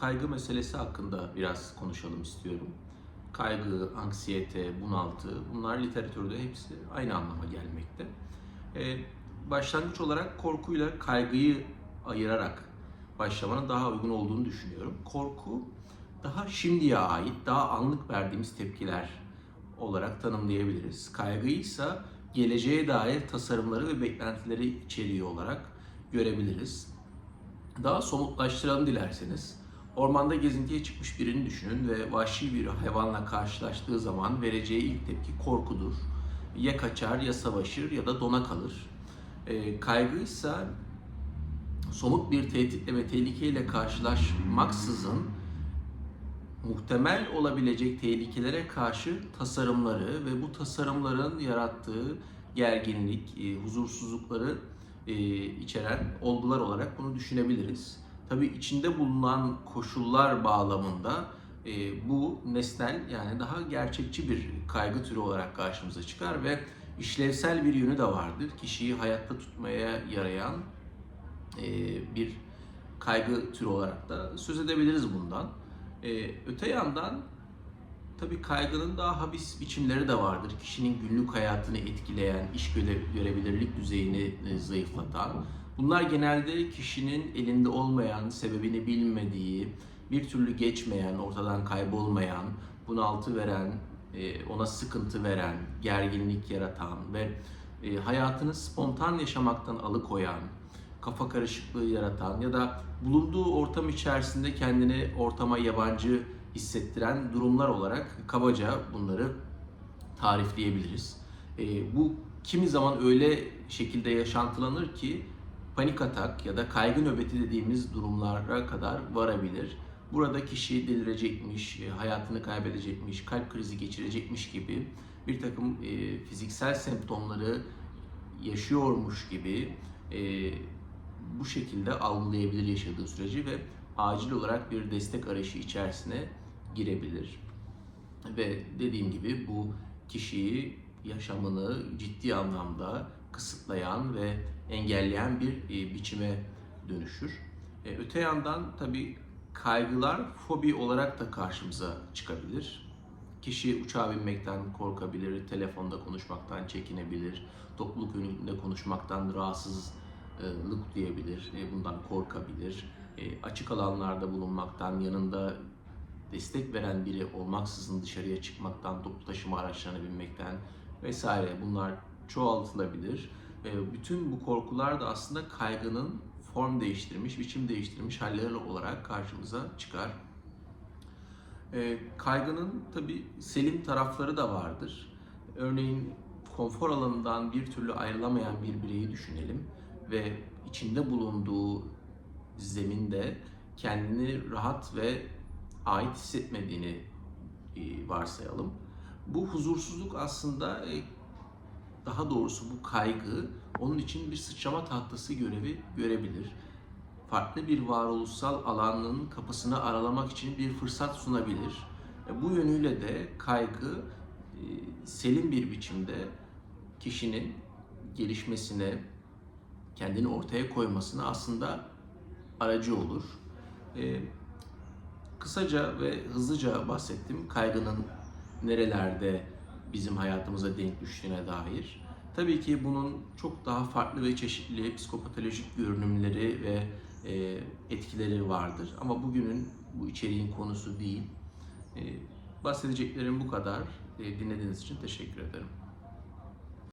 kaygı meselesi hakkında biraz konuşalım istiyorum. Kaygı, anksiyete, bunaltı bunlar literatürde hepsi aynı anlama gelmekte. Ee, başlangıç olarak korkuyla kaygıyı ayırarak başlamanın daha uygun olduğunu düşünüyorum. Korku daha şimdiye ait, daha anlık verdiğimiz tepkiler olarak tanımlayabiliriz. Kaygıyı ise geleceğe dair tasarımları ve beklentileri içeriği olarak görebiliriz. Daha somutlaştıralım dilerseniz. Ormanda gezintiye çıkmış birini düşünün ve vahşi bir hayvanla karşılaştığı zaman vereceği ilk tepki korkudur. Ya kaçar ya savaşır ya da dona kalır. E, kaygı ise somut bir tehditle ve tehlikeyle karşılaşmaksızın muhtemel olabilecek tehlikelere karşı tasarımları ve bu tasarımların yarattığı gerginlik, e, huzursuzlukları e, içeren olgular olarak bunu düşünebiliriz. Tabii içinde bulunan koşullar bağlamında e, bu nesnel yani daha gerçekçi bir kaygı türü olarak karşımıza çıkar ve işlevsel bir yönü de vardır. Kişiyi hayatta tutmaya yarayan e, bir kaygı türü olarak da söz edebiliriz bundan. E, öte yandan tabii kaygının daha habis biçimleri de vardır. Kişinin günlük hayatını etkileyen, iş göre- görebilirlik düzeyini e, zayıflatan. Bunlar genelde kişinin elinde olmayan, sebebini bilmediği, bir türlü geçmeyen, ortadan kaybolmayan, bunaltı veren, e, ona sıkıntı veren, gerginlik yaratan ve e, hayatını spontan yaşamaktan alıkoyan, kafa karışıklığı yaratan ya da bulunduğu ortam içerisinde kendini ortama yabancı hissettiren durumlar olarak kabaca bunları tarifleyebiliriz. E, bu kimi zaman öyle şekilde yaşantılanır ki panik atak ya da kaygı nöbeti dediğimiz durumlara kadar varabilir. Burada kişi delirecekmiş, e, hayatını kaybedecekmiş, kalp krizi geçirecekmiş gibi bir takım e, fiziksel semptomları yaşıyormuş gibi e, bu şekilde algılayabilir yaşadığı süreci ve acil olarak bir destek arayışı içerisine girebilir. Ve dediğim gibi bu kişiyi yaşamını ciddi anlamda kısıtlayan ve engelleyen bir e, biçime dönüşür. E, öte yandan tabii kaygılar fobi olarak da karşımıza çıkabilir. Kişi uçağa binmekten korkabilir, telefonda konuşmaktan çekinebilir, topluluk önünde konuşmaktan rahatsızlık duyabilir, e, bundan korkabilir. Açık alanlarda bulunmaktan, yanında destek veren biri olmaksızın dışarıya çıkmaktan, toplu taşıma araçlarına binmekten vesaire bunlar çoğaltılabilir. E, Bütün bu korkular da aslında kaygının form değiştirmiş, biçim değiştirmiş halleri olarak karşımıza çıkar. E, Kaygının tabi selim tarafları da vardır. Örneğin konfor alanından bir türlü ayrılamayan bir bireyi düşünelim ve içinde bulunduğu zeminde kendini rahat ve ait hissetmediğini e, varsayalım. Bu huzursuzluk aslında e, daha doğrusu bu kaygı onun için bir sıçrama tahtası görevi görebilir. Farklı bir varoluşsal alanın kapısını aralamak için bir fırsat sunabilir. E, Bu yönüyle de kaygı selim bir biçimde kişinin gelişmesine, kendini ortaya koymasına aslında aracı olur. Kısaca ve hızlıca bahsettim kaygının nerelerde bizim hayatımıza denk düştüğüne dair. Tabii ki bunun çok daha farklı ve çeşitli psikopatolojik görünümleri ve e, etkileri vardır. Ama bugünün bu içeriğin konusu değil. E, bahsedeceklerim bu kadar. E, dinlediğiniz için teşekkür ederim.